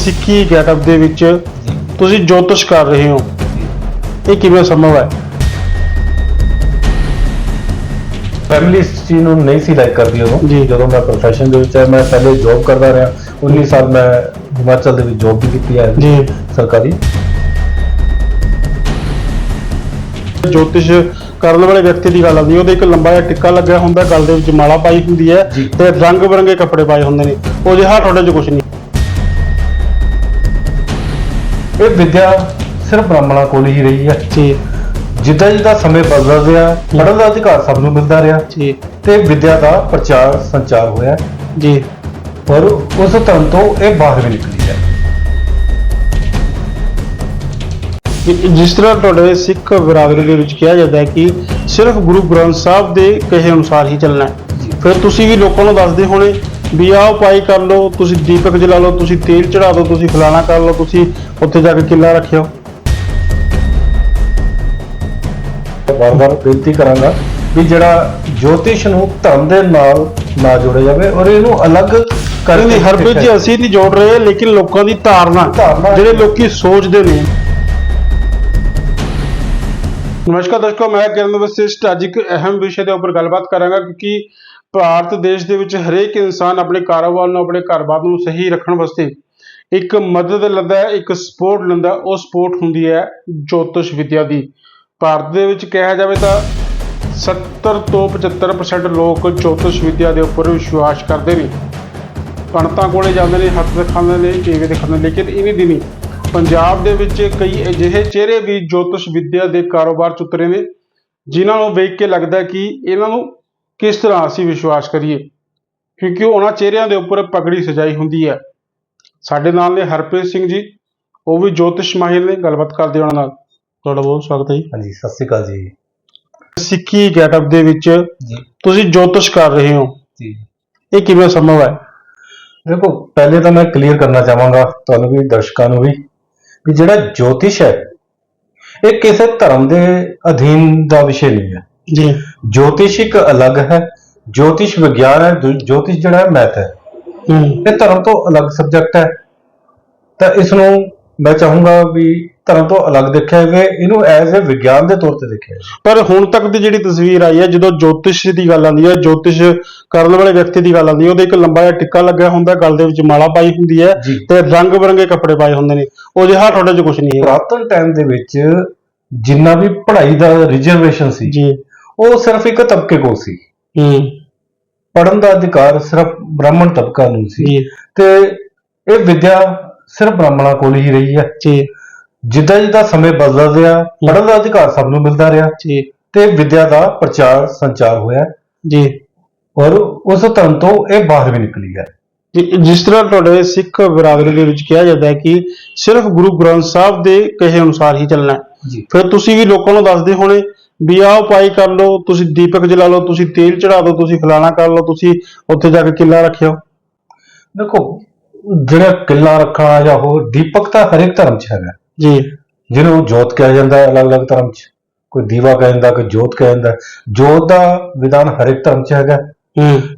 ਸਿੱਖੀ ਗੈਟਅਪ ਦੇ ਵਿੱਚ ਤੁਸੀਂ ਜੋਤਿਸ਼ ਕਰ ਰਹੇ ਹੋ। ਇਹ ਕਿਵੇਂ ਸੰਭਵ ਹੈ? ਫੈਮਿਲੀ ਇਸ ਚੀਜ਼ ਨੂੰ ਨਹੀਂ ਸੀ ਲਾਈਕ ਕਰਦੀ ਉਦੋਂ। ਜੀ। ਜਦੋਂ ਮੈਂ ਪ੍ਰੋਫੈਸ਼ਨ ਦੇ ਵਿੱਚ ਆਇਆ ਮੈਂ ਪਹਿਲੇ ਜੌਬ ਕਰਦਾ ਰਿਹਾ। 19 ਸਾਲ ਮੈਂ ਹਿਮਾਚਲ ਦੇ ਵਿੱਚ ਜੌਬ ਵੀ ਕੀਤੀ ਹੈ ਜੀ। ਸਰਕਾਰੀ। ਜੋਤਿਸ਼ ਕਰਨ ਵਾਲੇ ਵਿਅਕਤੀ ਦੀ ਗੱਲ ਆਉਂਦੀ ਉਹਦੇ ਇੱਕ ਲੰਬਾ ਜਿਹਾ ਟਿੱਕਾ ਲੱਗਿਆ ਹੁੰਦਾ ਗਲ ਦੇ ਵਿੱਚ ਮਾਲਾ ਪਾਈ ਹੁੰਦੀ ਹੈ। ਤੇ ਰੰਗ ਬਰੰਗੇ ਕੱਪੜੇ ਪਾਏ ਹੁੰਦੇ ਨੇ। ਉਹ ਜਿਹਾ ਤੁਹਾਡੇ 'ਚ ਕੁਝ ਨਹੀਂ। ਇਹ ਵਿਦਿਆ ਸਿਰਫ ਬ੍ਰਾਹਮਣਾਂ ਕੋਲ ਹੀ ਰਹੀ ਹੈ ਜੀ। ਜਿੱਦਾਂ ਜਿੱਦਾਂ ਸਮੇਂ ਬਦਲਦਾ ਰਿਹਾ ਪੜ੍ਹਨ ਦਾ ਅਧਿਕਾਰ ਸਭ ਨੂੰ ਮਿਲਦਾ ਰਿਹਾ ਜੀ। ਤੇ ਵਿਦਿਆ ਦਾ ਪ੍ਰਚਾਰ ਸੰਚਾਰ ਹੋਇਆ। ਜੀ। ਪਰ ਉਸ ਧਰਮ ਤੋਂ ਇਹ ਬਾਹਰ ਵੀ ਨਿਕਲੀ ਹੈ। ਜਿਸ ਤਰ੍ਹਾਂ ਤੁਹਾਡੇ ਸਿੱਖ ਬਰਾਦਰੀ ਦੇ ਵਿੱਚ ਕਿਹਾ ਜਾਂਦਾ ਹੈ ਕਿ ਸਿਰਫ ਗੁਰੂ ਗ੍ਰੰਥ ਸਾਹਿਬ ਦੇ ਕਹੇ ਅਨੁਸਾਰ ਹੀ ਚੱਲਣਾ ਹੈ। ਫਿਰ ਤੁਸੀਂ ਵੀ ਲੋਕਾਂ ਨੂੰ ਦੱਸਦੇ ਹੋਣੇ ਵੀ ਆਹ ਉਪਾਈ ਕਰ ਲਓ ਤੁਸੀਂ ਦੀਪਕ ਜਲਾ ਲਓ ਤੁਸੀਂ ਤੇਲ ਚੜਾ ਦਿਓ ਤੁਸੀਂ ਫਲਾਣਾ ਕਰ ਲਓ ਤੁਸੀਂ ਉੱਥੇ ਜਾ ਕੇ ਕਿੱਲਾ ਰੱਖਿਓ। ਵਾਰ-ਵਾਰ ਬੇਨਤੀ ਕਰਾਂਗਾ ਵੀ ਜਿਹੜਾ ਜੋਤਿਸ਼ ਨੂੰ ਧਰਮ ਦੇ ਨਾਲ ਨਾ ਜੋੜਿਆ ਜਾਵੇ ਔਰ ਇਹਨੂੰ ਅਲੱਗ ਕਹਿੰਦੇ ਨਹੀਂ ਹਰਪ੍ਰੀਤ ਜੀ ਅਸੀਂ ਨਹੀਂ ਜੋੜ ਰਹੇ ਲੇਕਿਨ ਲੋਕਾਂ ਦੀ ਧਾਰਨਾ ਜਿਹੜੇ ਲੋਕੀ ਸੋਚਦੇ ਨੇ। ਨਮਸਕਾਰ ਦੋਸਤੋ ਮੈਂ ਕਿਰਨ ਵਸਿਸ਼ਟ ਅੱਜ ਇੱਕ ਅਹਿਮ ਵਿਸ਼ੇ ਦੇ ਉੱਪਰ ਗੱਲਬਾਤ ਕਰਾਂਗਾ ਕਿਉਂਕਿ ਭਾਰਤ ਦੇਸ਼ ਦੇ ਵਿੱਚ ਹਰੇਕ ਇਨਸਾਨ ਆਪਣੇ ਕਾਰੋਬਾਰ ਨੂੰ, ਆਪਣੇ ਘਰ-ਬਾਰ ਨੂੰ ਸਹੀ ਰੱਖਣ ਵਾਸਤੇ ਇੱਕ ਮਦਦ ਲੈਂਦਾ ਇੱਕ ਸਪੋਰਟ ਲੈਂਦਾ ਉਹ ਸਪੋਰਟ ਹੁੰਦੀ ਹੈ ਜੋਤਿਸ਼ ਵਿਦਿਆ ਦੀ। ਭਾਰਤ ਦੇ ਵਿੱਚ ਕਿਹਾ ਜਾਵੇ ਤਾਂ 70 ਤੋਂ 75% ਲੋਕ ਜੋਤਿਸ਼ ਵਿਦਿਆ ਦੇ ਉੱਪਰ ਵਿਸ਼ਵਾਸ ਕਰਦੇ ਨੇ। ਪੰਡਤਾਂ ਕੋਲੇ ਜਾਂਦੇ ਨੇ, ਹੱਥ ਦਿਖਾਉਂਦੇ ਨੇ, ਟੀਵੀ ਦਿਖਾਉਂਦੇ ਨੇ, ਲੇਕਿਨ ਇਹ ਨਹੀਂ ਦਿਨੀ ਪੰਜਾਬ ਦੇ ਵਿੱਚ ਕਈ ਅਜਿਹੇ ਚਿਹਰੇ ਵੀ ਜੋਤਿਸ਼ ਵਿਦਿਆ ਦੇ ਕਾਰੋਬਾਰ ਚ ਉਤਰੇ ਨੇ, ਜਿਨ੍ਹਾਂ ਨੂੰ ਵੇਖ ਕੇ ਲੱਗਦਾ ਕਿ ਇਹਨਾਂ ਨੂੰ ਕਿਸ ਤਰ੍ਹਾਂ ਅਸੀਂ ਵਿਸ਼ਵਾਸ ਕਰੀਏ? ਕਿਉਂਕਿ ਉਹਨਾਂ ਚਿਹਰਿਆਂ ਦੇ ਉੱਪਰ ਪਗੜੀ ਸਜਾਈ ਹੁੰਦੀ ਹੈ। ਸਾਡੇ ਨਾਲ ਨੇ ਹਰਪ੍ਰੀਤ ਸਿੰਘ ਜੀ ਉਹ ਵੀ ਜੋਤਿਸ਼ ਮਾਹਿਰ ਨੇ ਗੱਲਬਾਤ ਕਰਦੇ ਉਹਨਾਂ ਨਾਲ। ਤੁਹਾਡਾ ਬਹੁਤ ਸਵਾਗਤ ਹੈ ਜੀ। ਹਾਂਜੀ ਸਤਿ ਸ਼੍ਰੀ ਅਕਾਲ ਜੀ। ਸਿੱਖੀ ਗੈਟਅਪ ਦੇ ਵਿੱਚ ਤੁਸੀਂ ਜੋਤਿਸ਼ ਕਰ ਰਹੇ ਹੋ। ਜੀ। ਇਹ ਕਿਵੇਂ ਸੰਭਵ ਹੈ? ਦੇਖੋ ਪਹਿਲੇ ਤਾਂ ਮੈਂ ਕਲੀਅਰ ਕਰਨਾ ਚਾਹਾਂਗਾ ਤੁਹਾਨੂੰ ਵੀ ਦਰਸ਼ਕਾਂ ਨੂੰ ਵੀ ਵੀ ਜਿਹੜਾ ਜੋਤਿਸ਼ ਹੈ ਇਹ ਕਿਸੇ ਧਰਮ ਦੇ ਅਧੀਨ ਦਾ ਵਿਸ਼ੇ ਨਹੀਂ ਹੈ। ਜੀ। ਜੋਤਿਸ਼ ਇੱਕ ਅਲੱਗ ਹੈ ਜੋਤਿਸ਼ ਵਿਗਿਆਨ ਹੈ ਜੋ- ਜੋਤਿਸ਼ ਜਿਹੜਾ ਹੈ ਮੈਥ ਹੈ ਹੂੰ ਇਹ ਧਰਮ ਤੋਂ ਅਲੱਗ ਸਬਜੈਕਟ ਹੈ ਤਾਂ ਇਸ ਨੂੰ ਮੈਂ ਚਾਹੂੰਗਾ ਵੀ ਧਰਮ ਤੋਂ ਅਲੱਗ ਦੇਖਿਆ ਜਾਵੇ ਇਹਨੂੰ ਐਜ਼ ਅ ਵਿਗਿਆਨ ਦੇ ਤੌਰ ਤੇ ਦੇਖਿਆ ਜਾਵੇ ਪਰ ਹੁਣ ਤੱਕ ਦੀ ਜਿਹੜੀ ਤਸਵੀਰ ਆਈ ਹੈ ਜਦੋਂ ਜੋਤਿਸ਼ ਦੀ ਗੱਲ ਆਉਂਦੀ ਹੈ ਜੋਤਿਸ਼ ਕਰਨ ਵਾਲੇ ਵਿਅਕਤੀ ਦੀ ਗੱਲ ਆਉਂਦੀ ਹੈ ਉਹਦੇ ਇੱਕ ਲੰਬਾ ਜਿਹਾ ਟਿੱਕਾ ਲੱਗਿਆ ਹੁੰਦਾ ਗਲ ਦੇ ਵਿੱਚ ਮਾਲਾ ਪਾਈ ਹੁੰਦੀ ਹੈ ਜੀ। ਤੇ ਰੰਗ ਬਰੰਗੇ ਕੱਪੜੇ ਪਾਏ ਹੁੰਦੇ ਨੇ ਉਹ ਜਿਹਾ ਤੁਹਾਡੇ 'ਚ ਕੁਝ ਨਹੀਂ ਹੈ ਪੁਰਾਤਨ ਟਾਈਮ ਦੇ ਵਿੱਚ ਜਿੰਨਾ ਵੀ ਪੜ੍ਹਾਈ ਦਾ ਰਿਜ਼ਰਵੇਸ਼ਨ ਸੀ ਜੀ ਉਹ ਸਿਰਫ ਇੱਕ ਤਬਕੇ ਕੋਲ ਸੀ। ਹੂੰ। ਪੜਨ ਦਾ ਅਧਿਕਾਰ ਸਿਰਫ ਬ੍ਰਾਹਮਣ ਤਬਕਾ ਨੂੰ ਸੀ। ਜੀ। ਤੇ ਇਹ ਵਿਦਿਆ ਸਿਰਫ ਬ੍ਰਾਹਮਣਾਂ ਕੋਲ ਹੀ ਰਹੀ ਹੈ। ਜੀ। ਜਿੱਦਾਂ ਜਿੱਦਾਂ ਸਮੇਂ ਬਦਲਦਾ ਰਿਹਾ ਪੜਨ ਦਾ ਅਧਿਕਾਰ ਸਭ ਨੂੰ ਮਿਲਦਾ ਰਿਹਾ। ਜੀ। ਤੇ ਵਿਦਿਆ ਦਾ ਪ੍ਰਚਾਰ ਸੰਚਾਰ ਹੋਇਆ। ਜੀ। ਔਰ ਉਸ ਧਰਮ ਤੋਂ ਇਹ ਬਾਹਰ ਵੀ ਨਿਕਲੀ ਹੈ। ਜੀ, ਜਿਸ ਤਰ੍ਹਾਂ ਤੁਹਾਡੇ ਸਿੱਖ ਬਰਾਦਰੀ ਦੇ ਵਿੱਚ ਕਿਹਾ ਜਾਂਦਾ ਹੈ ਕਿ ਸਿਰਫ ਗੁਰੂ ਗ੍ਰੰਥ ਸਾਹਿਬ ਦੇ ਕਹੇ ਅਨੁਸਾਰ ਹੀ ਚੱਲਣਾ ਹੈ। ਜੀ। ਫਿਰ ਤੁਸੀਂ ਵੀ ਲੋਕਾਂ ਨੂੰ ਦੱਸਦੇ ਹੋਣੇ ਵੀ ਆਹ ਉਪਾਈ ਕਰ ਲਓ ਤੁਸੀਂ ਦੀਪਕ ਜਲਾ ਲਓ ਤੁਸੀਂ ਤੇਲ ਚੜਾ ਦਿਓ ਤੁਸੀਂ ਫਲਾਣਾ ਕਰ ਲਓ ਤੁਸੀਂ ਉੱਥੇ ਜਾ ਕੇ ਕਿੱਲਾ ਰੱਖਿਓ। ਦੇਖੋ ਜਿਹੜਾ ਕਿੱਲਾ ਰੱਖਣਾ ਜਾਂ ਹੋਰ ਦੀਪਕ ਤਾਂ ਹਰੇਕ ਧਰਮ 'ਚ ਹੈਗਾ। ਜੀ। ਜਿਹਨੂੰ ਜੋਤ ਕਿਹਾ ਜਾਂਦਾ ਹੈ ਅਲੱਗ-ਅਲੱਗ ਧਰਮ 'ਚ। ਕੋਈ ਦੀਵਾ ਕਿਹਾ ਜਾਂਦਾ ਕੋਈ ਜੋਤ ਕਿਹਾ ਜਾਂਦਾ। ਜੋਤ ਦਾ ਵਿਧਾਨ ਹਰੇਕ ਧਰਮ 'ਚ ਹੈਗਾ।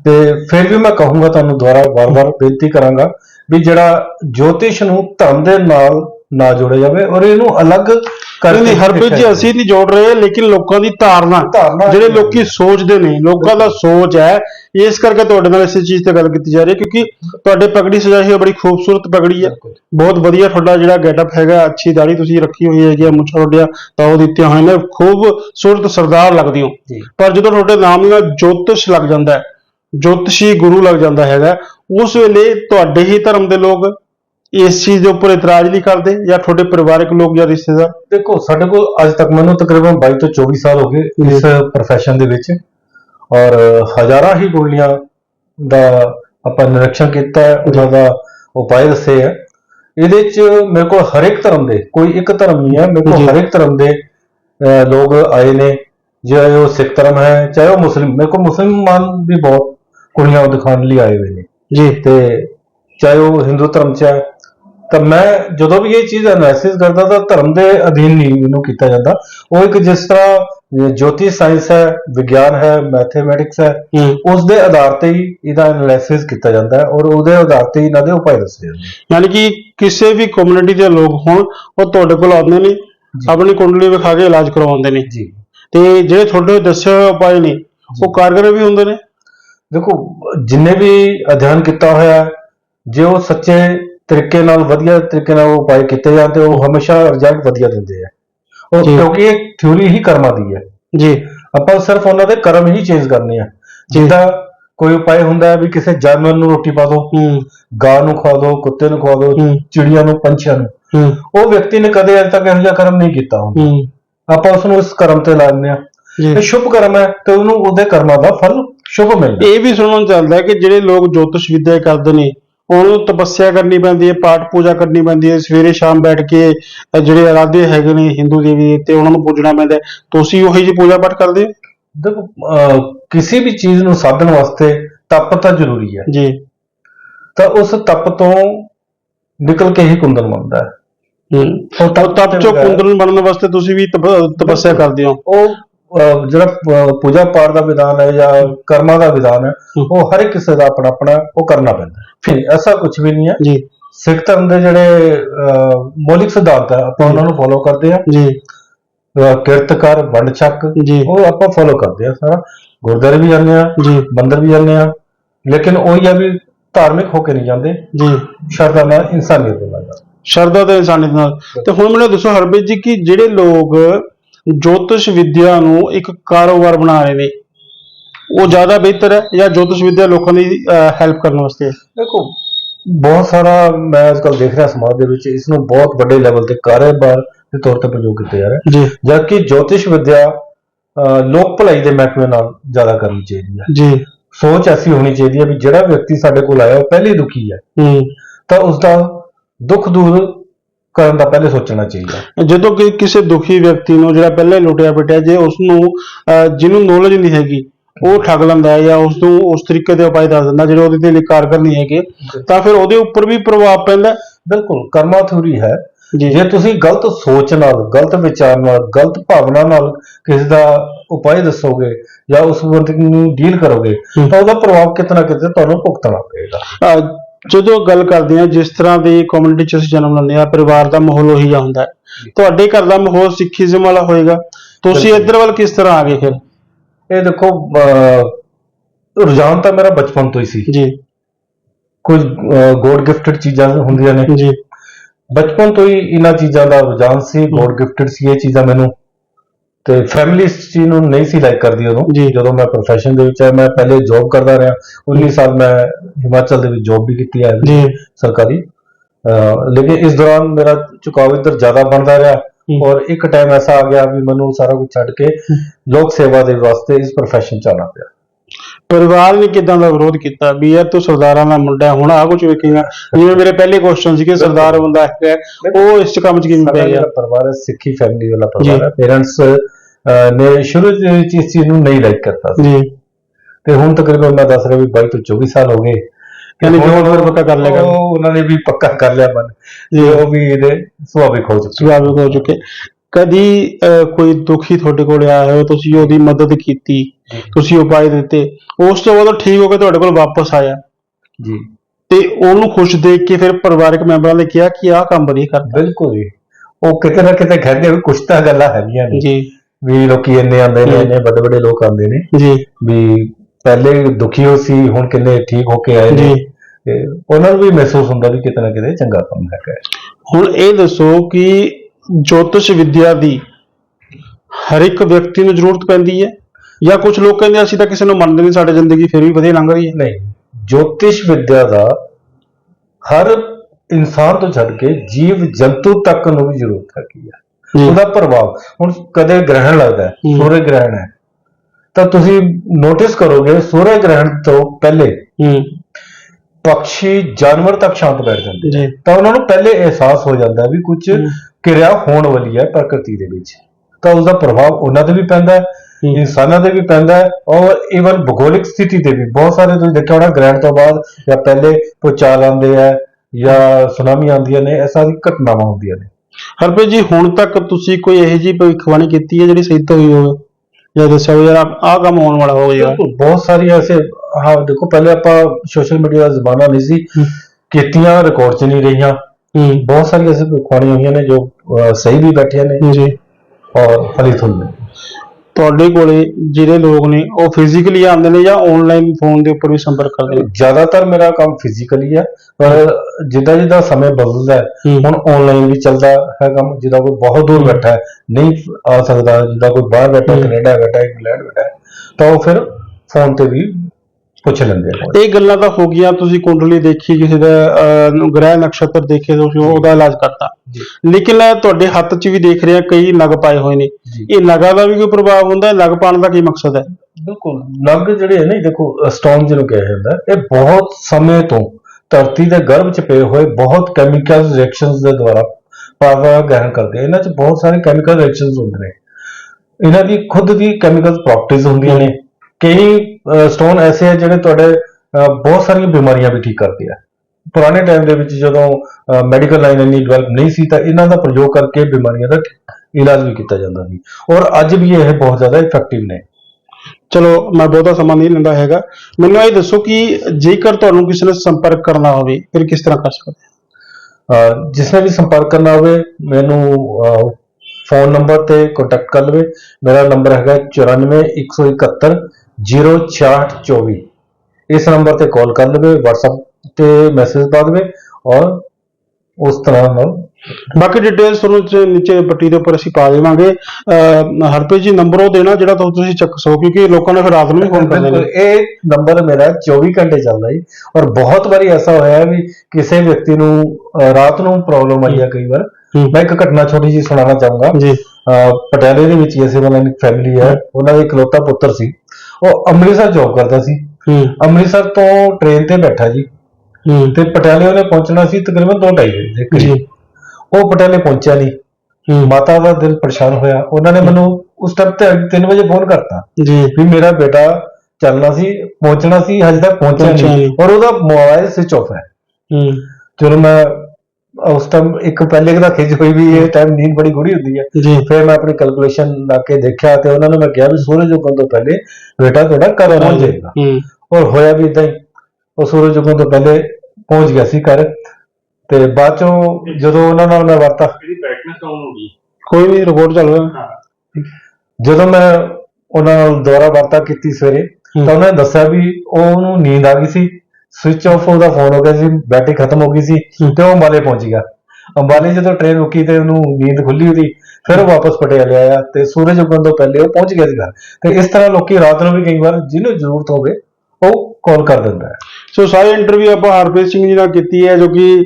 ਤੇ ਫਿਰ ਵੀ ਮੈਂ ਕਹੂੰਗਾ ਤੁਹਾਨੂੰ ਦੁਬਾਰਾ ਵਾਰ-ਵਾਰ ਬੇਨਤੀ ਕਰਾਂਗਾ ਵੀ ਜਿਹੜਾ ਜੋਤਿਸ਼ ਨੂੰ ਧਰਮ ਦੇ ਨਾਲ ਨਾ ਜੋੜਿਆ ਜਾਵੇ ਔਰ ਇਹਨੂੰ ਅਲੱਗ ਕਰਕੇ ਨਹੀਂ ਹਰਪ੍ਰੀਤ ਜੀ ਅਸੀਂ ਨਹੀਂ ਜੋੜ ਰਹੇ ਲੇਕਿਨ ਲੋਕਾਂ ਦੀ ਧਾਰਨਾ ਧਾਰਨਾ ਜਿਹੜੇ ਲੋਕੀ ਸੋਚਦੇ ਨੇ ਲੋਕਾਂ ਦਾ ਸੋਚ ਹੈ ਇਸ ਕਰਕੇ ਤੁਹਾਡੇ ਨਾਲ ਇਸੇ ਚੀਜ਼ ਤੇ ਗੱਲ ਕੀਤੀ ਜਾ ਰਹੀ ਹੈ ਕਿਉਂਕਿ ਤੁਹਾਡੇ ਪਗੜੀ ਸਜਾਈ ਹੋਈ ਬੜੀ ਖੂਬਸੂਰਤ ਪਗੜੀ ਹੈ। ਬਿਲਕੁਲ। ਬਹੁਤ ਵਧੀਆ ਤੁਹਾਡਾ ਜਿਹੜਾ ਗੈਟਅਪ ਹੈਗਾ ਅੱਛੀ ਦਾੜੀ ਤੁਸੀਂ ਰੱਖੀ ਹੋਈ ਹੈਗੀ ਆ ਮੁੱਛਾਂ ਤੁਹਾਡੀਆਂ ਤਾਂ ਉਹ ਦਿੱਤੀਆਂ ਹੋਏ ਨੇ ਖੂਬਸੂਰਤ ਸਰਦਾਰ ਲੱਗਦੇ ਹੋ ਜੀ। ਪਰ ਜਦੋਂ ਤੁਹਾਡੇ ਨਾਮ ਨਾਲ ਜੋਤਿਸ਼ ਲੱਗ ਜਾਂਦਾ ਹੈ ਜੋਤਿਸ਼ੀ ਗੁਰੂ ਲੱਗ ਜਾਂਦਾ ਹੈਗਾ ਉਸ ਵੇਲੇ ਤੁਹਾਡੇ ਹੀ ਧਰਮ ਦੇ ਲੋਕ ਇਸ ਚੀਜ਼ ਦੇ ਉੱਪਰ ਇਤਰਾਜ਼ ਨਹੀਂ ਕਰਦੇ ਜਾਂ ਤੁਹਾਡੇ ਪਰਿਵਾਰਕ ਲੋਕ ਜਾਂ ਰਿਸ਼ਤੇਦਾਰ? ਦੇਖੋ ਸਾਡੇ ਕੋਲ ਅੱਜ ਤੱਕ ਮੈਨੂੰ ਤਕਰੀਬਨ 22 ਤੋਂ 24 ਸਾਲ ਹੋ ਗਏ ਇਸ profession ਦੇ ਵਿੱਚ। ਔਰ ਹਜ਼ਾਰਾਂ ਹੀ ਗੋਲੀਆਂ ਦਾ ਆਪਾਂ ਨਿਰੀਖਣ ਕੀਤਾ ਹੈ ਉਹਨਾਂ ਦਾ ਉਪਾਅ ਦੱਸੇ ਹੈ। ਇਹਦੇ ਚ ਮੇਰੇ ਕੋਲ ਹਰ ਇੱਕ ਧਰਮ ਦੇ ਕੋਈ ਇੱਕ ਧਰਮ ਨਹੀਂ ਹੈ ਮੇਰੇ। ਕੋਲ ਹਰ ਇੱਕ ਧਰਮ ਦੇ ਲੋਕ ਆਏ ਨੇ। ਚਾਹੇ ਉਹ ਸਿੱਖ ਧਰਮ ਹੈ ਚਾਹੇ ਉਹ ਮੁਸਲਿਮ ਮੇਰੇ ਕੋਲ ਮੁਸਲਮਾਨ ਵੀ ਬਹੁਤ ਕੁੜੀਆਂ ਦਿਖਾਉਣ ਲਈ ਆਏ ਹੋਏ ਨੇ। ਜੀ। ਤੇ ਚਾਹੇ ਉਹ ਹਿੰਦੂ ਧਰਮ ਚ ਹੈ ਤਾਂ ਮੈਂ ਜਦੋਂ ਵੀ ਇਹ ਚੀਜ਼ ਐਨਾਲਿਸਿਸ ਕਰਦਾ ਤਾਂ ਧਰਮ ਦੇ ਅਧੀਨ ਨਹੀਂ ਇਹਨੂੰ ਕੀਤਾ ਜਾਂਦਾ। ਉਹ ਇੱਕ ਜਿਸ ਤਰ੍ਹਾਂ ਜੋਤਿਸ਼ ਸਾਇੰਸ ਹੈ ਵਿਗਿਆਨ ਹੈ ਮੈਥਮੈਟਿਕਸ ਹੈ ਉਸ ਦੇ ਆਧਾਰ ਤੇ ਹੀ ਇਹਦਾ ਐਨਾਲਿਸਿਸ ਕੀਤਾ ਜਾਂਦਾ ਹੈ ਔਰ ਉਹਦੇ ਆਧਾਰ ਤੇ ਹੀ ਇਹਨਾਂ ਦੇ ਉਪਾਅ ਦੱਸੇ ਜਾਂਦੇ ਯਾਨੀ ਕਿ ਕਿਸੇ ਵੀ ਕਮਿਊਨਿਟੀ ਦੇ ਲੋਕ ਹੋਣ ਉਹ ਤੁਹਾਡੇ ਕੋਲ ਆਉਂਦੇ ਨੇ ਆਪਣੀ ਕੁੰਡਲੀ ਵਿਖਾ ਕੇ ਇਲਾਜ ਕਰਵਾਉਂਦੇ ਨੇ। ਜੀ। ਤੇ ਜਿਹੜੇ ਤੁਹਾਡੇ ਦੱਸੇ ਹੋਏ ਉਪਾਅ ਨੇ ਉਹ ਕਾਰਗਰ ਵੀ ਹੁੰਦੇ ਨੇ? ਦੇਖੋ ਜਿੰਨੇ ਵੀ ਅਧਿਐਨ ਕੀਤਾ ਹੋਇਆ ਜੇ ਉਹ ਸੱਚੇ ਤਰੀਕੇ ਨਾਲ ਵਧੀਆ ਤਰੀਕੇ ਨਾਲ ਉਹ ਉਪਾਅ ਕੀਤੇ ਤੇ ਉਹ ਹਮੇਸ਼ਾ ਰਿਜ਼ਲਟ ਵਧੀਆ ਦਿੰਦੇ ਆ। ਉਹ ਜੀ। ਕਿਉਂਕਿ ਇਹ ਥਿਊਰੀ ਹੀ ਕਰਮਾਂ ਦੀ ਹੈ ਜੀ। ਆਪਾਂ ਸਿਰਫ ਉਹਨਾਂ ਦੇ ਕਰਮ ਹੀ ਚੇਂਜ ਕਰਨੇ ਆ। ਜਿੱਦਾਂ ਕੋਈ ਉਪਾਅ ਹੁੰਦਾ ਹੈ ਵੀ ਕਿਸੇ ਜਾਨਵਰ ਨੂੰ ਰੋਟੀ ਪਾ ਦਿਓ ਹੂੰ। ਗਾਂ ਨੂੰ ਖਵਾ ਦਿਓ ਕੁੱਤੇ ਨੂੰ ਖਵਾ ਦਿਓ ਹੂੰ। ਚਿੜੀਆਂ ਨੂੰ ਪੰਛੀਆਂ ਨੂੰ। ਹੂੰ। ਉਹ ਵਿਅਕਤੀ ਨੇ ਕਦੇ ਅਜੇ ਤੱਕ ਇਹੋ ਜਿਹਾ ਕਰਮ ਨਹੀਂ ਕੀਤਾ ਹੁੰਦਾ ਹੂੰ। ਆਪਾਂ ਉਸ ਨੂੰ ਉਸ ਕਰਮ ਤੇ ਲਾ ਦਿੰਦੇ ਆ। ਜੀ। ਇਹ ਸ਼ੁਭ ਕਰਮ ਹੈ ਤੇ ਉਹਨੂੰ ਉਹਦੇ ਕਰਮਾਂ ਦਾ ਫਲ ਸ਼ੁਭ ਮਿਲਦਾ। ਇਹ ਵੀ ਸੁਣਨ ਚ ਆਉਂਦਾ ਹੈ ਕਿ ਜਿਹੜੇ ਲੋਕ ਜੋਤਿਸ਼ ਵਿਦਿਆ ਕਰਦੇ ਨੇ ਉਹਨੂੰ ਤਪੱਸਿਆ ਕਰਨੀ ਪੈਂਦੀ ਹੈ ਪਾਠ ਪੂਜਾ ਕਰਨੀ ਪੈਂਦੀ ਹੈ ਸਵੇਰੇ ਸ਼ਾਮ ਬੈਠ ਕੇ ਜਿਹੜੇ ਆਰਾਧੇ ਹੈਗੇ ਨੇ ਹਿੰਦੂ ਦੇਵੀ ਤੇ ਉਹਨਾਂ ਨੂੰ ਪੂਜਣਾ ਪੈਂਦਾ। ਤੁਸੀਂ ਉਹੀ ਜੀ ਪੂਜਾ ਪਾਠ ਕਰਦੇ ਹੋ? ਦੇਖੋ ਕਿਸੇ ਵੀ ਚੀਜ਼ ਨੂੰ ਸਾਧਨ ਵਾਸਤੇ ਤਪ ਤਾਂ ਜ਼ਰੂਰੀ ਹੈ। ਜੀ। ਤਾਂ ਉਸ ਤਪ ਤੋਂ ਨਿਕਲ ਕੇ ਹੀ ਕੁੰਦਨ ਬਣਦਾ ਹੈ। ਹੂੰ। ਤਪ ਚੋਂ ਕੁੰਦਨ ਬਣਨ ਵਾਸਤੇ ਤੁਸੀਂ ਵੀ ਤਪ- ਤਪੱਸਿਆ ਕਰਦੇ ਹੋ। ਉਹ ਜਿਹੜਾ ਪੂਜਾ ਪਾਠ ਦਾ ਵਿਧਾਨ ਹੈ ਜਾਂ ਕਰਮਾਂ ਦਾ ਵਿਧਾਨ ਹੈ। ਉਹ ਹਰ ਇੱਕ ਕਿਸੇ ਦਾ ਆਪਣਾ ਆਪਣਾ ਉਹ ਕਰਨਾ ਪੈਂਦਾ ਫਿਰ ਐਸਾ ਕੁਝ ਵੀ ਨਹੀਂ ਹੈ। ਜੀ। ਸਿੱਖ ਧਰਮ ਦੇ ਜਿਹੜੇ ਮੌਲਿਕ ਸਿਧਾਂਤ ਹੈ ਆਪਾਂ ਉਹਨਾਂ ਨੂੰ ਫੋਲੋ ਕਰਦੇ ਆ ਜੀ। ਅਹ, ਕਿਰਤ ਕਰ ਵੰਡ ਛਕ ਜੀ। ਉਹ ਆਪਾਂ ਫੋਲੋ ਕਰਦੇ ਆ ਸਾਰਾ। ਗੁਰਦੁਆਰੇ ਵੀ ਜਾਂਦੇ ਆ ਜੀ। ਮੰਦਿਰ ਵੀ ਜਾਂਦੇ ਆ ਲੇਕਿਨ ਉਹੀ ਆ ਵੀ ਧਾਰਮਿਕ ਹੋ ਕੇ ਨਹੀਂ ਜਾਂਦੇ। ਜੀ। ਸ਼ਰਧਾ ਨਾਲ ਇਨਸਾਨੀਅਤ ਨਾਲ। ਸ਼ਰਧਾ ਤੇ ਇਨਸਾਨੀਅਤ ਨਾਲ। ਤੇ ਹੁਣ ਮੈਨੂੰ ਦੱਸੋ ਹਰਬੀਤ ਜੀ ਕਿ ਜਿਹੜੇ ਲੋਕ ਜੋਤਿਸ਼ ਵਿਦਿਆ ਨੂੰ ਇੱਕ ਕਾਰੋਬਾਰ ਬਣਾ ਰਹੇ ਨੇ। ਉਹ ਜ਼ਿਆਦਾ ਬਿਹਤਰ ਹੈ ਜਾਂ ਜੋਤਿਸ਼ ਵਿਦਿਆ ਲੋਕਾਂ ਦੀ ਹੈਲਪ ਕਰਨ ਵਾਸਤੇ? ਦੇਖੋ ਬਹੁਤ ਸਾਰਾ ਮੈਂ ਅੱਜ ਕੱਲ੍ਹ ਦੇਖ ਰਿਹਾ ਸਮਾਜ ਦੇ ਵਿੱਚ ਇਸ ਨੂੰ ਬਹੁਤ ਵੱਡੇ ਲੈਵਲ ਤੇ ਕਾਰੋਬਾਰ ਦੇ ਤੌਰ ਤੇ ਪ੍ਰਯੋਗ ਕੀਤਾ ਜਾ ਰਿਹਾ ਹੈ ਜੀ। ਜਦਕਿ ਜੋਤਿਸ਼ ਵਿਦਿਆ ਲੋਕ ਭਲਾਈ ਦੇ ਮਹਿਕਮੇ ਨਾਲ ਜ਼ਿਆਦਾ ਕਰਨੀ ਚਾਹੀਦੀ ਹੈ। ਜੀ। ਸੋਚ ਐਸੀ ਹੋਣੀ ਚਾਹੀਦੀ ਹੈ ਵੀ ਜਿਹੜਾ ਵਿਅਕਤੀ ਸਾਡੇ ਕੋਲ ਆਇਆ ਉਹ ਪਹਿਲੇ ਦੁਖੀ ਹੈ। ਹੂੰ। ਤਾਂ ਉਸ ਦਾ ਦੁੱਖ ਦੂਰ ਕਰਨ ਦਾ ਪਹਿਲੇ ਸੋਚਣਾ ਚਾਹੀਦਾ ਹੈ। ਜਦੋਂ ਕਿ ਕਿਸੇ ਦੁਖੀ ਵਿਅਕਤੀ ਨੂੰ ਜਿਹੜਾ ਪਹਿਲੇ ਲੁੱਟਿਆ ਪਿਟਿਆ ਜੇ ਉਸ ਨੂੰ ਜਿਹਨੂੰ ਨੌਲੇਜ ਨਹੀਂ ਹੈਗੀ ਉਹ ਠੱਗ ਲੈਂਦਾ ਹੈ ਜਾਂ ਉਸ ਨੂੰ ਉਸ ਤਰੀਕੇ ਦੇ ਉਪਾਅ ਦੱਸ ਦਿੰਦਾ ਜਿਹੜੇ ਉਹਦੇ ਤੇ ਲਈ ਕਾਰਗਰ ਨਹੀਂ ਹੈਗੇ ਤਾਂ ਫਿਰ ਉਹਦੇ ਉੱਪਰ ਵੀ ਪ੍ਰਭਾਵ ਪੈਂਦਾ ਹੈ। ਬਿਲਕੁਲ ਕਰਮਾ ਥਿਊਰੀ ਹੈ ਜੀ ਤੁਸੀਂ ਗਲਤ ਸੋਚ ਨਾਲ ਗਲਤ ਵਿਚਾਰ ਨਾਲ ਗਲਤ ਭਾਵਨਾ ਨਾਲ ਕਿਸੇ ਦਾ ਉਪਾਅ ਦੱਸੋਗੇ ਜਾਂ ਉਸ ਬੰਦੇ ਨੂੰ ਡੀਲ ਕਰੋਗੇ ਹੂੰ। ਤਾਂ ਉਹਦਾ ਪ੍ਰਭਾਵ ਕਿਤੇ ਨਾ ਕਿਤੇ ਤੁਹਾਨੂੰ ਭੁਗਤਣਾ ਪਏਗਾ ਜਦੋਂ ਗੱਲ ਕਰਦੇ ਹਾਂ ਜਿਸ ਤਰ੍ਹਾਂ ਦੀ ਕਮਿਊਨਿਟੀ ਚ ਅਸੀਂ ਜਨਮ ਲੈਂਦੇ ਆ ਪਰਿਵਾਰ ਦਾ ਮਾਹੌਲ ਉਹੀ ਜਿਹਾ ਹੁੰਦਾ ਹੈ। ਤੁਹਾਡੇ ਘਰ ਦਾ ਮਾਹੌਲ ਸਿੱਖੀਜ਼ਮ ਵਾਲਾ ਹੋਏਗਾ। ਤੁਸੀਂ। ਇੱਧਰ ਵੱਲ ਕਿਸ ਤਰ੍ਹਾਂ ਆ ਗਏ ਫਿਰ? ਇਹ ਦੇਖੋ ਅਹ, ਰੁਝਾਨ ਤਾਂ ਮੇਰਾ ਬਚਪਨ ਤੋਂ ਹੀ ਸੀ। ਜੀ। ਕੁਝ ਗੋਡ ਗਿਫਟਡ ਚੀਜ਼ਾਂ ਹੁੰਦੀਆਂ ਨੇ। ਜੀ। ਬਚਪਨ ਤੋਂ ਹੀ ਇਹਨਾਂ ਚੀਜ਼ਾਂ ਦਾ ਰੁਝਾਨ ਸੀ ਗੋਡ ਗਿਫਟਡ ਸੀ ਇਹ ਚੀਜ਼ਾਂ ਮੈਨੂੰ ਤੇ ਫੈਮਿਲੀ ਇਸ ਚੀਜ਼ ਨੂੰ ਨਹੀਂ ਸੀ ਲਾਈਕ ਕਰਦੀ ਉਦੋਂ। ਜੀ। ਜਦੋਂ ਮੈਂ ਪ੍ਰੋਫੈਸ਼ਨ ਦੇ ਵਿੱਚ ਆਇਆ ਮੈਂ ਪਹਿਲੇ ਜੌਬ ਕਰਦਾ ਰਿਹਾ। 19 ਸਾਲ ਮੈਂ ਹਿਮਾਚਲ ਦੇ ਵਿੱਚ ਜੌਬ ਵੀ ਕੀਤੀ ਹੈ ਜੀ। ਸਰਕਾਰੀ। ਅਹ, ਲੇਕਿਨ ਇਸ ਦੌਰਾਨ ਮੇਰਾ ਝੁਕਾਅ ਇੱਧਰ ਜ਼ਿਆਦਾ ਬਣਦਾ ਰਿਹਾ। ਹੂੰ। ਔਰ ਇੱਕ ਟਾਈਮ ਐਸਾ ਆ ਗਿਆ ਵੀ ਮੈਨੂੰ ਸਾਰਾ ਕੁਝ ਛੱਡ ਕੇ ਲੋਕ ਸੇਵਾ ਦੇ ਵਾਸਤੇ ਇਸ ਪ੍ਰੋਫੈਸ਼ਨ ਚ ਆਉਣਾ ਪਿਆ। ਪਰਿਵਾਰ ਨੇ ਕਿਦਾਂ ਦਾ ਵਿਰੋਧ ਕੀਤਾ? ਵੀ ਯਾਰ ਤੂੰ ਸਰਦਾਰਾਂ ਦਾ ਮੁੰਡਾ ਹੈ, ਹੁਣ ਆ ਕੁਝ ਵੇਖੇਗਾ ਜਿਵੇਂ ਮੇਰੇ ਪਹਿਲੇ ਕੁਐਸਚਨ ਸੀ ਕਿ ਸਰਦਾਰ ਬੰਦਾ ਹੈ ਉਹ ਇਸ ਕੰਮ ਚ ਕਿਵੇਂ ਸਾਡਾ ਪੈ ਗਿਆ? ਜਿਹੜਾ ਪਰਿਵਾਰ ਹੈ ਸਿੱਖੀ ਫੈਮਿਲੀ ਵਾਲਾ ਪਰਿਵਾਰ ਹੈ। ਪੇਰੈਂਟਸ ਨੇ ਸ਼ੁਰੂ ਚ ਇਸ ਚੀਜ਼ ਨੂੰ ਨਹੀਂ ਲਾਈਕ ਕਰਤਾ ਸੀ। ਜੀ। ਤੇ ਹੁਣ ਤਕਰੀਬਨ ਮੈਂ ਦੱਸ ਰਿਹਾ ਵੀ 22 ਤੋਂ 24 ਸਾਲ ਹੋ ਗਏ। ਯਾਨੀ ਹੁਣ ਜੋੜ ਫਿਰ ਪੱਕਾ ਕਰ ਲਿਆ ਕੰਮ। ਉਹ ਉਹਨਾਂ ਨੇ ਵੀ ਪੱਕਾ ਕਰ ਲਿਆ ਮਨ। ਜੀ। ਉਹ ਵੀ ਇਹਦੇ ਸੁਭਾਵਿਕ ਹੋ ਚੁੱਕੇ। ਸੁਭਾਵਿਕ ਹੋ ਚੁੱਕੇ। ਕਦੀ ਅਹ, ਕੋਈ ਦੁਖੀ ਤੁਹਾਡੇ ਕੋਲ ਆਇਆ ਹੋਵੇ ਤੁਸੀਂ ਉਹਦੀ ਮਦਦ ਕੀਤੀ ਤੁਸੀਂ ਉਪਾਅ ਦਿੱਤੇ ਉਸ ਤੋਂ ਬਾਅਦ ਉਹ ਠੀਕ ਹੋ ਕੇ ਤੁਹਾਡੇ ਕੋਲ ਵਾਪਸ ਆਇਆ। ਜੀ। ਤੇ ਉਹਨੂੰ ਖੁਸ਼ ਦੇਖ ਕੇ ਫਿਰ ਪਰਿਵਾਰਕ ਮੈਂਬਰਾਂ ਨੇ ਕਿਹਾ ਕਿ ਆਹ ਕੰਮ ਵਧੀਆ ਕਰਦਾ। ਬਿਲਕੁਲ ਜੀ। ਉਹ ਕਿਤੇ ਨਾ ਕਿਤੇ ਕਹਿੰਦੇ ਵੀ ਕੁਛ ਤਾਂ ਗੱਲਾਂ ਹੈਗੀਆਂ ਨੇ। ਜੀ। ਵੀ ਲੋਕੀ ਇੰਨੇ ਆਉਂਦੇ ਨੇ। ਇੰਨੇ ਵੱਡੇ ਵੱਡੇ ਲੋਕ ਆਉਂਦੇ ਨੇ। ਜੀ। ਵੀ ਪਹਿਲੇ ਦੁਖੀ ਹੋ ਸੀ ਹੁਣ ਕਿੰਨੇ ਠੀਕ ਹੋ ਕੇ ਆਏ ਨੇ। ਜੀ। ਤੇ ਉਹਨਾਂ ਨੂੰ ਵੀ ਮਹਿਸੂਸ ਹੁੰਦਾ ਵੀ ਕਿਤੇ ਨਾ ਕਿਤੇ ਚੰਗਾ ਕੰਮ ਹੈਗਾ ਹੈ। ਹੁਣ ਇਹ ਦੱਸੋ ਕਿ ਜੋਤਿਸ਼ ਵਿਦਿਆ ਦੀ ਹਰ ਇੱਕ ਵਿਅਕਤੀ ਨੂੰ ਜ਼ਰੂਰਤ ਪੈਂਦੀ ਹੈ ਜਾਂ ਕੁਝ ਲੋਕ ਕਹਿੰਦੇ ਅਸੀਂ ਤਾਂ ਕਿਸੇ ਨੂੰ ਮੰਨਦੇ ਨਹੀਂ ਸਾਡੀ ਜ਼ਿੰਦਗੀ ਫਿਰ ਵੀ ਵਧੀਆ ਲੰਘ ਰਹੀ ਹੈ। ਨਹੀਂ ਜੋਤਿਸ਼ ਵਿਦਿਆ ਦਾ ਹਰ ਇਨਸਾਨ ਤੋਂ ਛੱਡ ਕੇ ਜੀਵ ਜੰਤੂ ਤੱਕ ਨੂੰ ਵੀ ਜ਼ਰੂਰਤ ਹੈਗੀ ਹੈ। ਉਹਦਾ ਪ੍ਰਭਾਵ ਹੁਣ ਕਦੇ ਗ੍ਰਹਿਣ ਲੱਗਦਾ ਹੈ। ਸੂਰਜ ਗ੍ਰਹਿਣ ਹੈ। ਤਾਂ ਤੁਸੀਂ ਨੋਟਿਸ ਕਰੋਗੇ ਸੂਰਜ ਗ੍ਰਹਿਣ ਤੋਂ ਪਹਿਲੇ ਪੰਛੀ ਜਾਨਵਰ ਤੱਕ ਸ਼ਾਂਤ ਬੈਠ ਜਾਂਦੇ ਤਾਂ ਉਹਨਾਂ ਨੂੰ ਪਹਿਲੇ ਅਹਿਸਾਸ ਹੋ ਜਾਂਦਾ ਵੀ ਕੁਝ। ਕਿਰਿਆ ਹੋਣ ਵਾਲੀ ਹੈ ਪ੍ਰਕਿਰਤੀ ਦੇ ਵਿੱਚ। ਤਾਂ ਉਸ ਦਾ ਪ੍ਰਭਾਵ ਉਹਨਾਂ ਤੇ ਵੀ ਪੈਂਦਾ ਹੈ। ਇਨਸਾਨਾਂ ਤੇ ਵੀ ਪੈਂਦਾ ਹੈ ਔਰ ਇਵਨ ਭੂਗੋਲਿਕ ਸਥਿਤੀ ਤੇ ਵੀ। ਬਹੁਤ ਸਾਰੇ ਤੁਸੀਂ ਦੇਖਿਆ ਹੋਣਾ ਗ੍ਰਹਿਣ ਤੋਂ ਬਾਅਦ ਜਾਂ ਪਹਿਲੇ ਭੂਚਾਲ ਆਉਂਦੇ ਆ ਜਾਂ ਸੁਨਾਮੀ ਆਉਂਦੀਆਂ ਨੇ ਐਸਾ ਦੀ ਘਟਨਾਵਾਂ ਹੁੰਦੀਆਂ ਨੇ। ਹਰਪ੍ਰੀਤ ਜੀ ਹੁਣ ਤੱਕ ਤੁਸੀਂ ਕੋਈ ਇਹੋ ਜਿਹੀ ਭਵਿੱਖਬਾਣੀ ਕੀਤੀ ਹੈ ਜਿਹੜੀ ਸਿੱਧ ਹੋਈ ਹੋਵੇ? ਜਾਂ ਦੱਸਿਆ ਵੀ ਯਾਰ ਆਹ ਕੰਮ ਹੋਣ ਵਾਲਾ ਹੋ ਗਿਆ। ਬਹੁਤ ਸਾਰੀ ਐਸੇ ਹਾਂ ਦੇਖੋ ਪਹਿਲੇ ਆਪਾਂ ਸੋਸ਼ਲ ਮੀਡੀਆ ਦਾ ਜ਼ਮਾਨਾ ਨਹੀਂ ਸੀ। ਕੀਤੀਆਂ ਰਿਕਾਰਡ 'ਚ ਨਹੀਂ ਰਹੀਆਂ। ਹੂੰ ਬਹੁਤ ਸਾਰੀਆਂ ਐਸੀ ਖਵਾਣੀਆਂ ਹੋਈਆਂ ਨੇ ਜੋ ਅਹ, ਸਹੀ ਵੀ ਬੈਠੀਆਂ ਨੇ ਜੀ ਔਰ ਫਲਿਤ ਹੁੰਦੇ ਨੇ ਤੁਹਾਡੇ ਕੋਲੇ ਜਿਹੜੇ ਲੋਕ ਨੇ ਉਹ ਫਿਜ਼ੀਕਲੀ ਆਉਂਦੇ ਨੇ ਜਾਂ ਆਨਲਾਈਨ ਫੋਨ ਦੇ ਉੱਪਰ ਵੀ ਸੰਪਰਕ ਕਰਦੇ ਨੇ ਜ਼ਿਆਦਾਤਰ ਮੇਰਾ ਕੰਮ ਫਿਜ਼ੀਕਲੀ ਹੈ ਪਰ ਜਿੱਦਾਂ ਜਿੱਦਾਂ ਸਮੇਂ ਬਦਲਦਾ ਹੈ ਹੂੰ। ਹੁਣ ਆਨਲਾਈਨ ਵੀ ਚੱਲਦਾ ਹੈ ਕੰਮ ਜਿਹਦਾ ਕੋਈ ਬਹੁਤ ਦੂਰ ਬੈਠਾ ਹੈ ਨਹੀਂ ਆ ਸਕਦਾ ਜਿੱਦਾਂ ਕੋਈ ਬਾਹਰ ਬੈਠਾ ਹੂੰ। ਕੈਨੇਡਾ ਬੈਠਾ ਇੰਗਲੈਂਡ ਬੈਠਾ ਹੈ ਤਾਂ ਉਹ ਫਿਰ ਫੋਨ ਤੇ ਵੀ ਪੁੱਛ ਲੈਂਦੇ ਆ। ਇਹ ਗੱਲਾਂ ਤਾਂ ਹੋ ਗਈਆਂ ਤੁਸੀਂ ਕੁੰਡਲੀ ਦੇਖੀ ਕਿਸੇ ਦਾ ਗ੍ਰਹਿ ਨਕਸ਼ਤਰ ਦੇਖੇ ਤੁਸੀਂ ਉਹਦਾ ਇਲਾਜ ਕਰਤਾ। ਲੇਕਿਨ ਤੁਹਾਡੇ ਹੱਥ 'ਚ ਵੀ ਦੇਖ ਰਿਹਾ ਕਈ ਨਗ ਪਾਏ ਹੋਏ ਨੇ। ਇਹ ਨਗਾਂ ਦਾ ਵੀ ਕੋਈ ਪ੍ਰਭਾਵ ਹੁੰਦਾ ਹੈ ਨਗ ਪਾਉਣ ਦਾ ਕੀ ਮਕਸਦ ਹੈ? ਬਿਲਕੁਲ। ਨਗ ਜਿਹੜੇ ਹੈ ਨਾ ਦੇਖੋ ਸਟੋਨ ਜਿਹਨੂੰ ਕਿਹਾ ਜਾਂਦਾ ਇਹ ਬਹੁਤ ਸਮੇਂ ਤੋਂ ਧਰਤੀ ਦੇ ਗਰਭ ਚ ਪਏ ਹੋਏ ਬਹੁਤ ਕੈਮੀਕਲ ਰਿਐਕਸ਼ਨਸ ਦੇ ਦੁਆਰਾ ਪਾਵਾ ਗ੍ਰਹਿਣ ਕਰਦੇ। ਇਹਨਾਂ ਚ ਬਹੁਤ ਸਾਰੇ ਕੈਮੀਕਲ ਰਿਐਕਸ਼ਨਸ ਹੁੰਦੇ ਨੇ। ਇਹਨਾਂ ਦੀ ਖੁਦ ਦੀ ਕੈਮੀਕਲ ਪ੍ਰੋਪਰਟੀਜ਼ ਹੁੰਦੀਆਂ ਨੇ। ਕਈ ਸਟੋਨ ਐਸੇ ਆ ਜਿਹੜੇ ਤੁਹਾਡੇ ਬਹੁਤ ਸਾਰੀਆਂ ਬਿਮਾਰੀਆਂ ਵੀ ਠੀਕ ਕਰਦੇ ਆ। ਪੁਰਾਣੇ ਟਾਈਮ ਦੇ ਵਿੱਚ ਜਦੋਂ ਮੈਡੀਕਲ ਲਾਈਨ ਇੰਨੀ ਡਿਵੈਲਪ ਨਹੀਂ ਸੀ ਤਾਂ ਇਹਨਾਂ ਦਾ ਪ੍ਰਯੋਗ ਕਰਕੇ ਬਿਮਾਰੀਆਂ ਦਾ ਇਲਾਜ ਵੀ ਕੀਤਾ ਜਾਂਦਾ ਸੀ। ਔਰ ਅੱਜ ਵੀ ਇਹ ਬਹੁਤ ਜ਼ਿਆਦਾ ਇਫੈਕਟਿਵ ਨੇ। ਚਲੋ ਮੈਂ ਬਹੁਤਾ ਸਮਾਂ ਨਹੀਂ ਲੈਂਦਾ ਹੈਗਾ। ਮੈਨੂੰ ਇਹ ਦੱਸੋ ਕਿ ਜੇਕਰ ਤੁਹਾਨੂੰ ਕਿਸੇ ਨਾਲ ਸੰਪਰਕ ਕਰਨਾ ਹੋਵੇ ਫਿਰ ਕਿਸ ਤਰ੍ਹਾਂ ਕਰ ਸਕਦੇ ਜਿਸ ਨੇ ਵੀ ਸੰਪਰਕ ਕਰਨਾ ਹੋਵੇ ਮੈਨੂੰ ਫੋਨ ਨੰਬਰ ਤੇ ਕੰਟੈਕਟ ਕਰ ਲਵੇ। ਮੇਰਾ ਨੰਬਰ ਹੈਗਾ 94171 06624 ਇਸ ਨੰਬਰ ਤੇ ਕਾਲ ਕਰ ਲਵੇ WhatsApp ਤੇ ਮੈਸੇਜ ਪਾ ਦੇਵੇ ਔਰ ਉਸ ਤਰ੍ਹਾਂ ਨਾਲ ਬਾਕੀ ਡਿਟੇਲਸ ਤੁਹਾਨੂੰ ਚ- ਨੀਚੇ ਪੱਟੀ ਦੇ ਉੱਪਰ ਅਸੀਂ ਪਾ ਦੇਵਾਂਗੇ। ਅਹ ਹਰਪ੍ਰੀਤ ਜੀ ਨੰਬਰ ਉਹ ਦੇਣਾ ਜਿਹੜਾ ਤੋਂ ਤੁਸੀਂ ਚੱਕ ਸਕੋ ਕਿਉਂਕਿ ਲੋਕਾਂ ਨੇ ਫਿਰ ਰਾਤ ਨੂੰ ਵੀ ਫੋਨ ਕਰਨਾ ਬਿਲਕੁਲ ਇਹ ਨੰਬਰ ਮੇਰਾ 24 ਘੰਟੇ ਚੱਲਦਾ ਜੀ। ਔਰ ਬਹੁਤ ਵਾਰੀ ਐਸਾ ਹੋਇਆ ਹੈ ਵੀ ਕਿਸੇ ਵਿਅਕਤੀ ਨੂੰ ਰਾਤ ਨੂੰ ਪ੍ਰੋਬਲਮ ਆਈ ਹੈ ਕਈ ਵਾਰ। ਹੂੰ। ਮੈਂ ਇੱਕ ਘਟਨਾ ਛੋਟੀ ਜੀ ਸੁਣਾਉਣਾ ਚਾਹੂੰਗਾ। ਜੀ। ਅਹ ਪਟਿਆਲੇ ਦੇ ਵਿੱਚ ਹੀ ਅਸੀਂ ਵਾਲਾ ਇੱਕ ਫੈਮਿਲੀ ਹੈ। ਉਹਨਾਂ ਦਾ ਇਕਲੌਤਾ ਪੁੱਤਰ ਸੀ। ਉਹ ਅੰਮ੍ਰਿਤਸਰ ਜੌਬ ਕਰਦਾ ਸੀ। ਹੂੰ। ਅੰਮ੍ਰਿਤਸਰ ਤੋਂ ਟ੍ਰੇਨ ਤੇ ਬੈਠਾ ਜੀ। ਹੂੰ। ਤੇ ਪਟਿਆਲੇ ਉਹਨੇ ਪਹੁੰਚਣਾ ਸੀ ਤਕਰੀਬਨ 2:30 ਵਜੇ ਦੇ ਕਰੀਬ। ਉਹ ਪਟਿਆਲੇ ਪਹੁੰਚਿਆ ਨਹੀਂ। ਹੂੰ। ਮਾਤਾ ਦਾ ਦਿਲ ਪਰੇਸ਼ਾਨ ਹੋਇਆ। ਉਹਨਾਂ ਨੇ ਮੈਨੂੰ ਉਸ ਟਾਈਮ ਤੇ 3 ਵਜੇ ਫੋਨ ਕਰਤਾ ਜੀ। ਵੀ ਮੇਰਾ ਬੇਟਾ ਚੱਲਣਾ ਸੀ ਪਹੁੰਚਣਾ ਸੀ ਹਜੇ ਤੱਕ ਪਹੁੰਚਿਆ ਨਹੀਂ। ਔਰ ਉਹਦਾ ਮੋਬਾਈਲ ਸਵਿਚ ਆਫ ਹੈ। ਹੂੰ। ਚਲੋ ਮੈਂ ਉਸ ਟਾਈਮ ਇੱਕ ਪਹਿਲੇ ਦਾ ਖਿੱਚ ਹੋਈ ਵੀ ਇਹ ਟਾਈਮ ਨੀਂਦ ਬੜੀ ਗੂੜੀ ਹੁੰਦੀ ਹੈ। ਜੀ। ਫਿਰ ਮੈਂ ਆਪਣੀ ਕੈਲਕੂਲੇਸ਼ਨ ਲਾ ਕੇ ਦੇਖਿਆ ਤੇ ਉਹਨਾਂ ਨੂੰ ਮੈਂ ਕਿਹਾ ਵੀ ਸੂਰਜ ਉਗਣ ਤੋਂ ਪਹਿਲੇ ਬੇਟਾ ਤੁਹਾਡਾ ਘਰ ਪਹੁੰਚ ਜਾਏਗਾ ਹੂੰ। ਔਰ ਹੋਇਆ ਵੀ ਇਦਾਂ ਹੀ। ਉਹ ਸੂਰਜ ਉਗਣ ਤੋਂ ਪਹਿਲੇ ਪਹੁੰਚ ਗਿਆ ਸੀ ਘਰ ਤੇ ਬਾਅਦ ਚੋਂ ਜਦੋਂ ਉਹਨਾਂ ਨਾਲ ਮੈਂ ਵਰਤਾ ਕੋਈ ਨਹੀਂ ਰਿਪੋਰਟ ਚੱਲ ਰਿਹਾ। ਜਦੋਂ ਮੈਂ ਉਹਨਾਂ ਨਾਲ ਦੁਬਾਰਾ ਵਾਰਤਾ ਕੀਤੀ ਸਵੇਰੇ। ਤਾਂ ਉਹਨਾਂ ਨੇ ਦੱਸਿਆ ਵੀ ਉਹਨੂੰ ਨੀਂਦ ਆ ਗਈ ਸੀ। ਸਵਿਚ ਆਫ ਉਹਦਾ ਫੋਨ ਹੋ ਗਿਆ ਸੀ ਬੈਟਰੀ ਖਤਮ ਹੋ ਗਈ ਸੀ ਤੇ ਉਹ ਅੰਬਾਲੇ ਪਹੁੰਚ ਗਿਆ। ਅੰਬਾਲੇ ਜਦੋਂ ਟ੍ਰੇਨ ਰੁਕੀ ਤੇ ਉਹਨੂੰ ਨੀਂਦ ਖੁੱਲੀ ਉਹਦੀ, ਫਿਰ ਉਹ ਵਾਪਸ ਪਟਿਆਲੇ ਆਇਆ ਤੇ ਸੂਰਜ ਉਗਣ ਤੋਂ ਪਹਿਲੇ ਉਹ ਪਹੁੰਚ ਗਿਆ ਸੀ ਘਰ। ਤੇ ਇਸ ਤਰ੍ਹਾਂ ਲੋਕੀ ਰਾਤ ਨੂੰ ਵੀ ਕਈ ਵਾਰ ਜਿਹਨੂੰ ਜ਼ਰੂਰਤ ਹੋਵੇ, ਉਹ ਕਾਲ ਕਰ ਦਿੰਦਾ ਹੈ। ਸੋ ਸਾਰੇ ਇੰਟਰਵਿਊ ਆਪਾਂ ਹਰਪ੍ਰੀਤ ਸਿੰਘ ਜੀ ਨਾਲ ਕੀਤੀ ਹੈ, ਜੋ ਕਿ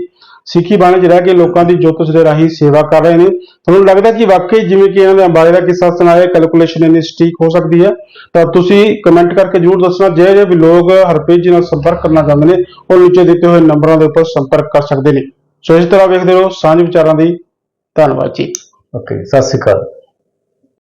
ਸਿੱਖੀ ਬਾਣੀ 'ਚ ਰਹਿ ਕੇ ਲੋਕਾਂ ਦੀ ਜੋਤਿਸ਼ ਦੇ ਰਾਹੀਂ ਸੇਵਾ ਕਰ ਰਹੇ ਨੇ। ਤੁਹਾਨੂੰ ਲੱਗਦਾ ਕਿ ਵਾਕਈ ਜਿਵੇਂ ਕਿ ਇਹਨਾਂ ਦੇ ਅੰਬਾਲੇ ਦਾ ਕਿੱਸਾ ਸੁਣਾਇਆ ਕੈਲਕੂਲੇਸ਼ਨ ਇੰਨੀ ਸਟੀਕ ਹੋ ਸਕਦੀ ਹੈ? ਤਾਂ ਤੁਸੀਂ ਕਮੈਂਟ ਕਰਕੇ ਜਰੂਰ ਦੱਸਣਾ, ਜੇ ਜੇ ਵੀ ਲੋਕ ਹਰਪ੍ਰੀਤ ਜੀ ਨਾਲ ਸੰਪਰਕ ਕਰਨਾ ਚਾਹੁੰਦੇ ਨੇ, ਉਹ ਨੀਚੇ ਦਿੱਤੇ ਹੋਏ ਨੰਬਰਾਂ ਦੇ ਉੱਪਰ ਸੰਪਰਕ ਕਰ ਸਕਦੇ ਨੇ। ਸੋ ਇਸ ਤਰ੍ਹਾਂ ਵੇਖਦੇ ਰਹੋ, ਸਾਂਝ ਵਿਚਾਰਾਂ ਦੀ ਧੰਨਵਾਦ ਜੀ। ਓਕੇ ਸਤਿ ਸ਼੍ਰੀ ਅਕਾਲ।